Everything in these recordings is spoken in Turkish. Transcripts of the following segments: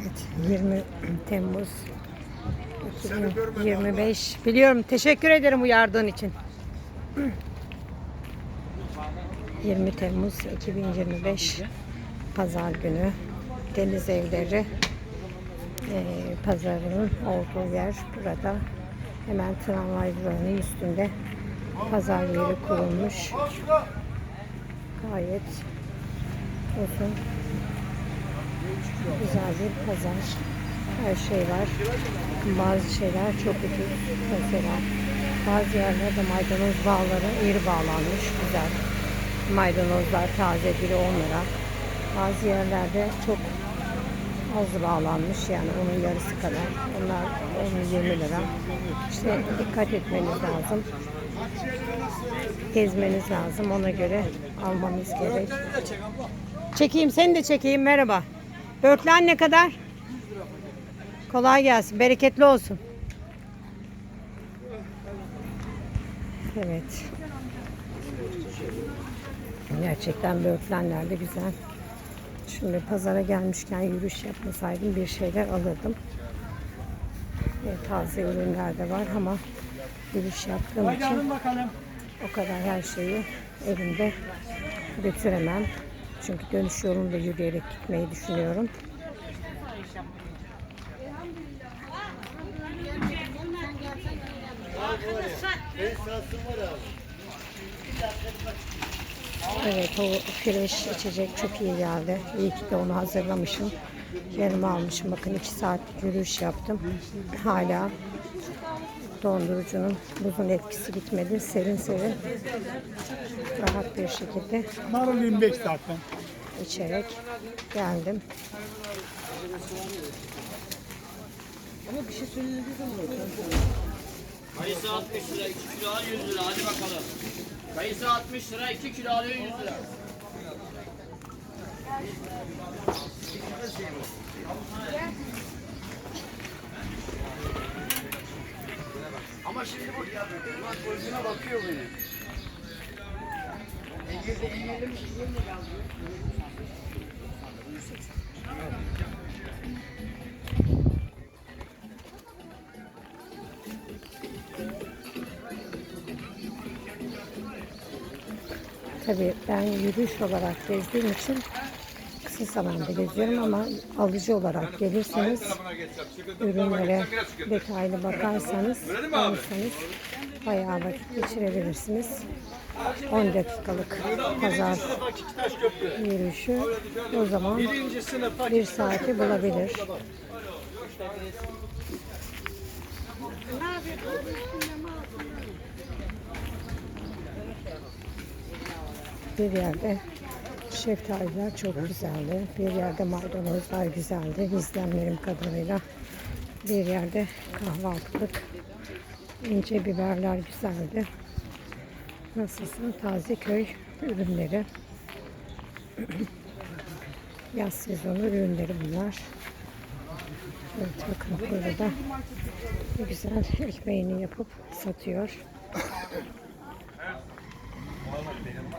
Evet 20 Temmuz 2025. Biliyorum. Teşekkür ederim uyardığın için. 20 Temmuz 2025 Pazar günü Deniz Evleri eee pazarının olduğu yer burada. Hemen tramvay durağının üstünde pazar yeri kurulmuş. Gayet uzun güzel bir pazar. Her şey var. Bazı şeyler çok ucuz. Mesela bazı yerlerde maydanoz bağları iri bağlanmış. Güzel. Maydanozlar taze biri 10 lira. Bazı yerlerde çok az bağlanmış yani onun yarısı kadar. Onlar onun 20 lira. İşte dikkat etmeniz lazım. Gezmeniz lazım. Ona göre almanız gerek. Çekeyim seni de çekeyim merhaba. Böğürtlen ne kadar? Kolay gelsin. Bereketli olsun. Evet. Gerçekten böğürtlenler de güzel. Şimdi pazara gelmişken yürüyüş yapmasaydım bir şeyler alırdım. Evet, taze ürünler de var ama yürüyüş yaptığım için o kadar her şeyi elimde götüremem. Çünkü dönüş yolunda yürüyerek gitmeyi düşünüyorum. Evet o fresh içecek çok iyi geldi. İyi ki de onu hazırlamışım. Yanıma almışım. Bakın iki saat yürüyüş yaptım. Hala dondurucunun buzun etkisi gitmedi. Serin serin rahat bir şekilde Marul 25 zaten. içerek geldim. Kayısı 60 lira, 2 kilo al 100 lira. Hadi bakalım. Kayısı 60 lira, 2 kilo alıyor 100 lira. Ama şimdi bu ya, bak gözüne bakıyor benim. Ege'de engelli mi? Niye mi? Tabii ben yürüyüş olarak gezdiğim için kısa zamanda geziyorum ama alıcı olarak gelirseniz ürünlere detaylı bakarsanız alırsanız bayağı vakit geçirebilirsiniz. 10 dakikalık pazar yürüyüşü o zaman bir saati bulabilir. Bir yerde şeftaliler çok güzeldi. Bir yerde maydanozlar güzeldi. İzlenlerim kadarıyla. Bir yerde kahvaltılık ince biberler güzeldi. Nasılsın? Taze köy ürünleri. Yaz sezonu ürünleri bunlar. Evet bakın burada güzel ekmeğini yapıp satıyor.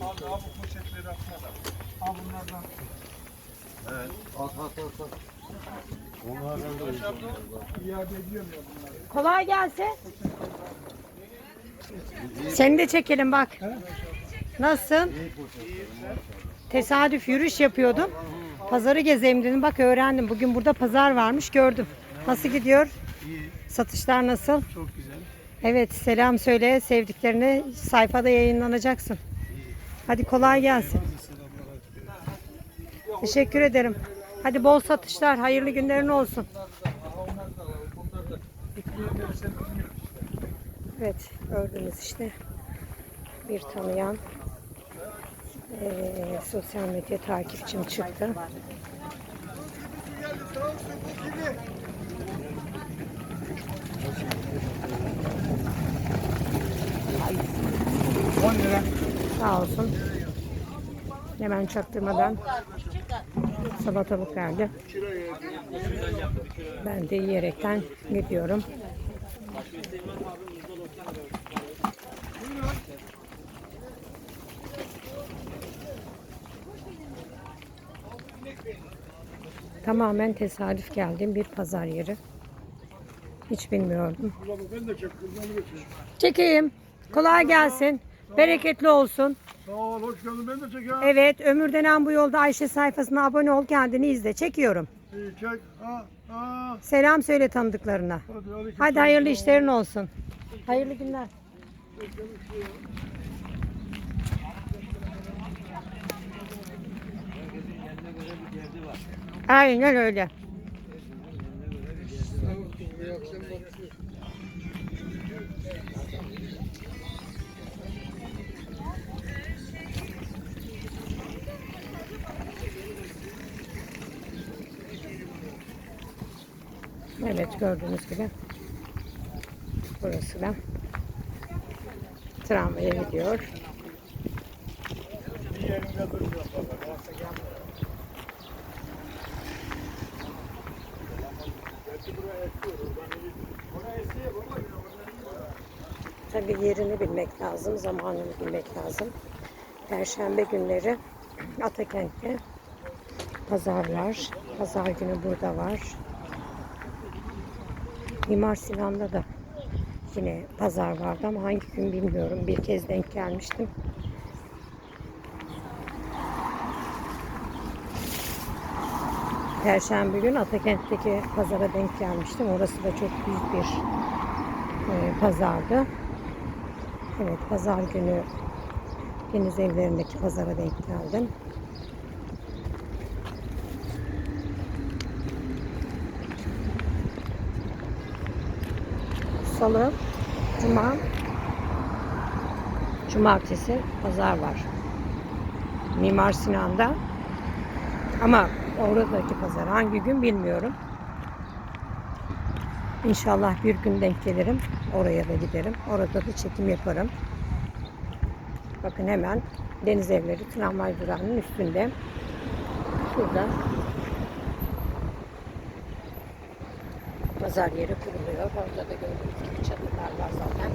Abi abi poşetleri atsana da. Al bunlardan. İade ediyorum ya bunları. Kolay gelsin. Seni de çekelim bak. Nasılsın? Tesadüf yürüyüş yapıyordum. Pazarı gezeyim dedim. Bak öğrendim. Bugün burada pazar varmış gördüm. Nasıl gidiyor? Satışlar nasıl? Çok. Evet selam söyle sevdiklerine sayfada yayınlanacaksın. Hadi kolay gelsin. Teşekkür ederim. Hadi bol satışlar, hayırlı günlerin olsun. Evet, gördünüz işte bir tanıyan eee, sosyal medya takipçim çıktı. Sağ olsun. Hemen çaktırmadan salatalık verdi. Ben de yiyerekten gidiyorum. Tamamen tesadüf geldiğim bir pazar yeri. Hiç bilmiyordum. Çekeyim. Kolay gelsin. Bereketli olsun. Sağ ol, hoş geldin. Ben de çekeyim. Evet, Ömür Denen bu yolda Ayşe sayfasına abone ol, kendini izle. Çekiyorum. İyi, çek. Ha, ha. Selam söyle tanıdıklarına. Hadi, aleyküm Hadi hayırlı işlerin olsun. Hayırlı günler. Aynen öyle. Evet gördüğünüz gibi burası da tramvaya gidiyor. Tabii yerini bilmek lazım, zamanını bilmek lazım. Perşembe günleri Atakent'te pazar var. Pazar günü burada var. Mimar Sinan'da da yine pazar vardı ama hangi gün bilmiyorum. Bir kez denk gelmiştim. Perşembe gün Atakent'teki pazara denk gelmiştim. Orası da çok büyük bir e, pazardı. Evet, pazar günü deniz evlerindeki pazara denk geldim. Salı, Cuma, Cumartesi pazar var. Mimar Sinan'da. Ama oradaki pazar hangi gün bilmiyorum. İnşallah bir gün denk gelirim. Oraya da giderim. Orada da çekim yaparım. Bakın hemen deniz evleri tramvay durağının üstünde. Şurada pazar yeri kuruluyor. Orada da gördüğünüz gibi var zaten.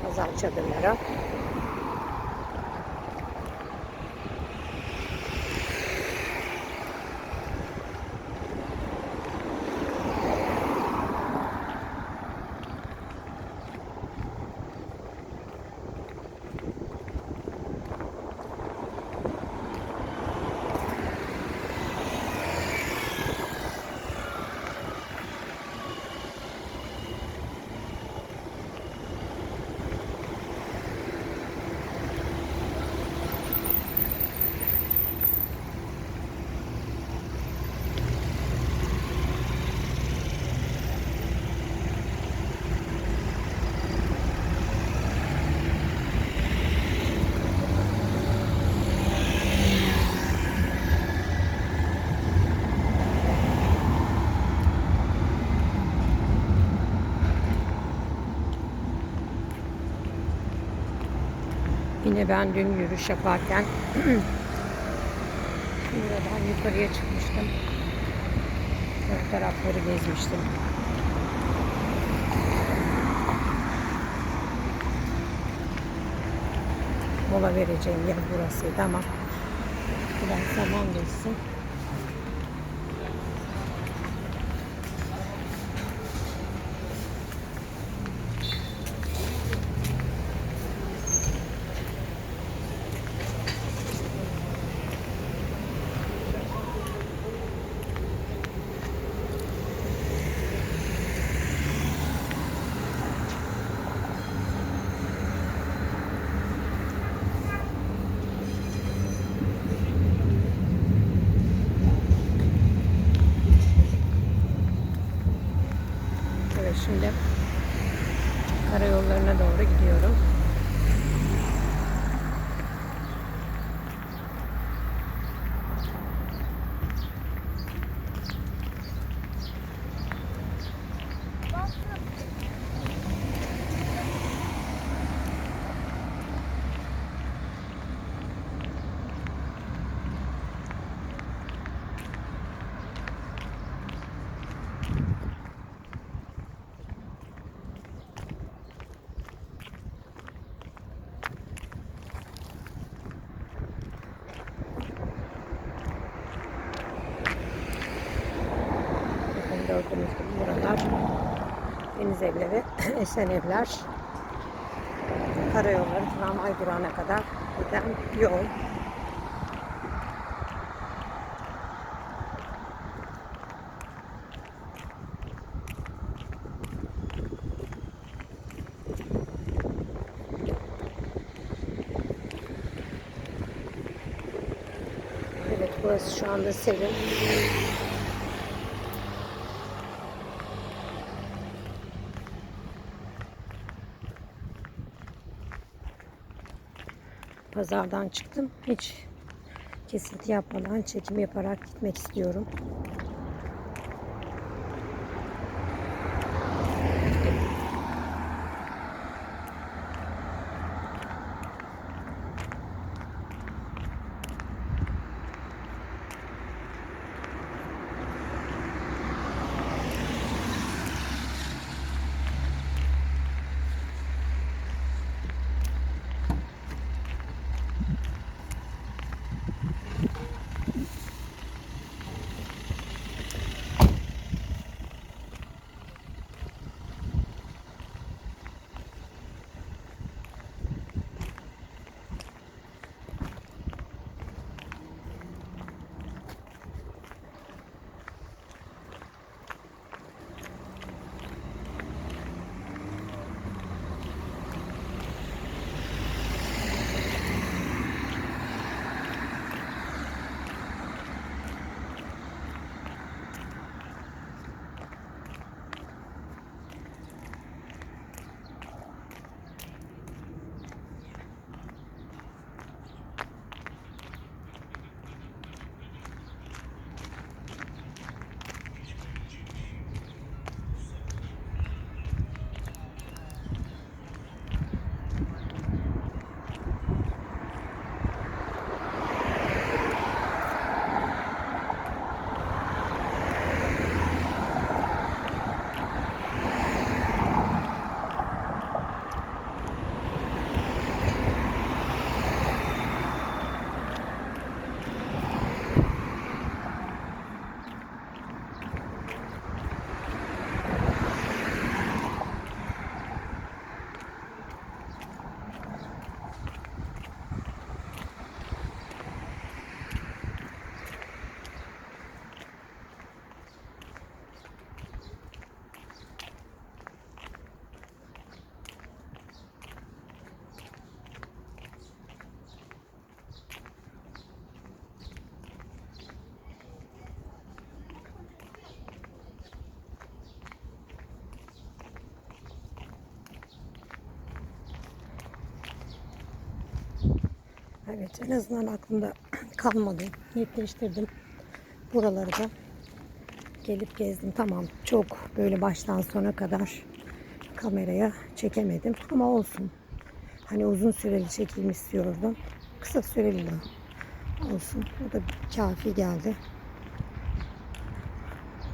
Pazar çadırları. Yine ben dün yürüyüş yaparken buradan yukarıya çıkmıştım. O tarafları gezmiştim. Mola vereceğim yer burasıydı ama biraz zaman geçsin. Şimdi karayollarına doğru gidiyorum. Bakın gördüğünüz gibi buralar deniz evleri, esen evler, karayolları, tramvay durağına kadar giden yol. Evet burası şu anda serin. Pazardan çıktım. Hiç kesinti yapmadan çekim yaparak gitmek istiyorum. Evet en azından aklımda kalmadı. Netleştirdim. Buraları da gelip gezdim. Tamam çok böyle baştan sona kadar kameraya çekemedim ama olsun. Hani uzun süreli çekim istiyordum. Kısa süreli de olsun. O da kafi geldi.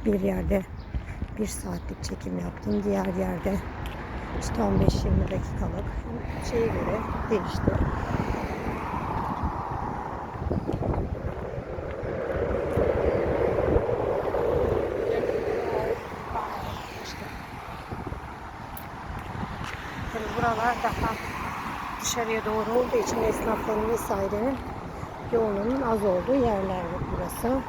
Bir yerde bir saatlik çekim yaptım. Diğer yerde işte 15-20 dakikalık şeye göre değişti. İşte. Tabii buralar daha dışarıya doğru olduğu için esnafların vesairenin yoğunluğunun az olduğu yerler burası.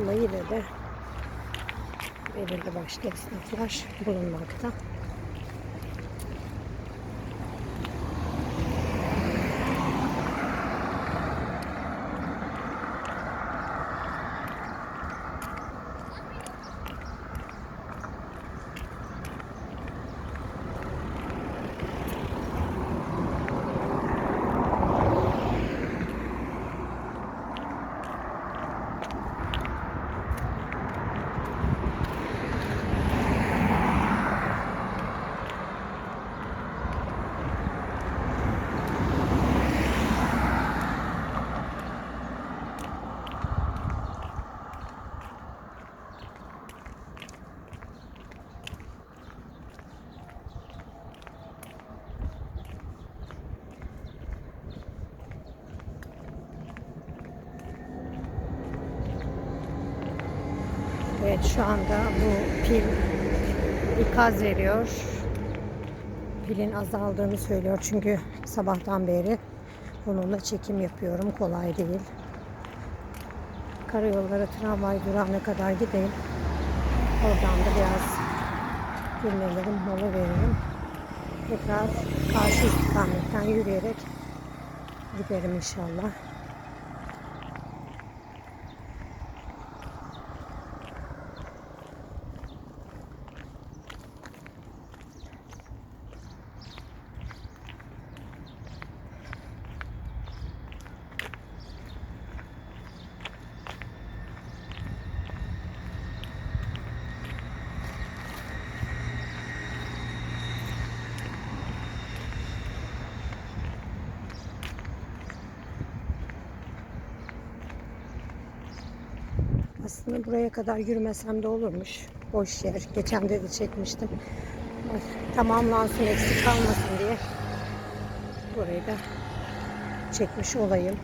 Ama yine de belirli başlı esnaflar bulunmakta. Evet şu anda bu pil ikaz veriyor. Pilin azaldığını söylüyor çünkü sabahtan beri onunla çekim yapıyorum. Kolay değil. Karayolları tramvay durağına kadar gidelim. Oradan da biraz dinlenelim, mola verelim. Tekrar karşı istikametten yürüyerek giderim inşallah. Aslında buraya kadar yürümesem de olurmuş. Boş yer. Geçen de çekmiştim. Ama Tamamlansın, eksik kalmasın diye burayı da çekmiş olayım.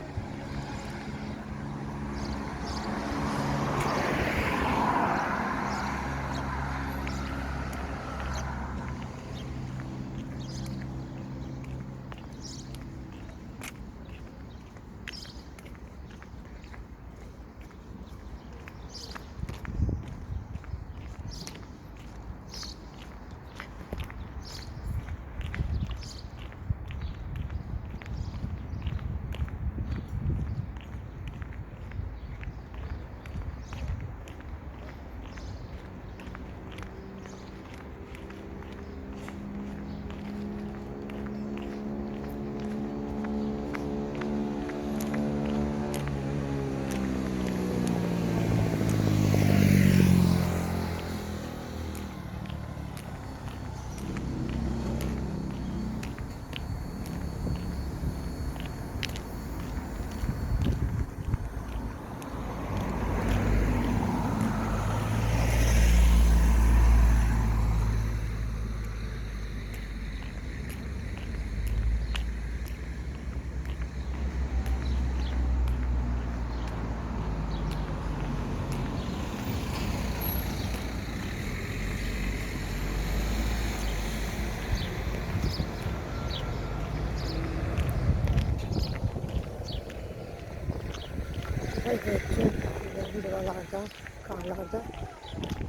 Dün buralarda, karlarda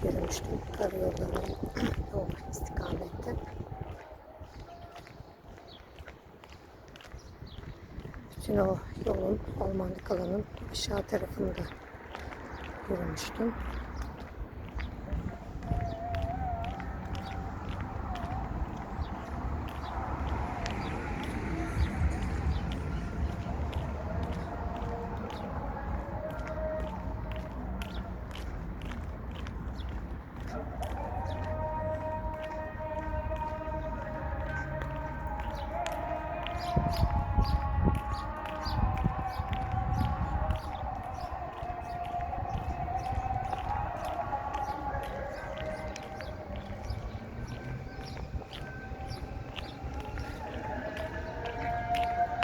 yürümüştüm. Karayolları o istikamette. Bütün o yolun, ormanlık alanın aşağı tarafında yürümüştüm.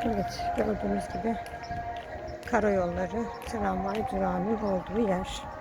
Evet, gördüğünüz gibi karayolları, tramvay durağının olduğu yer.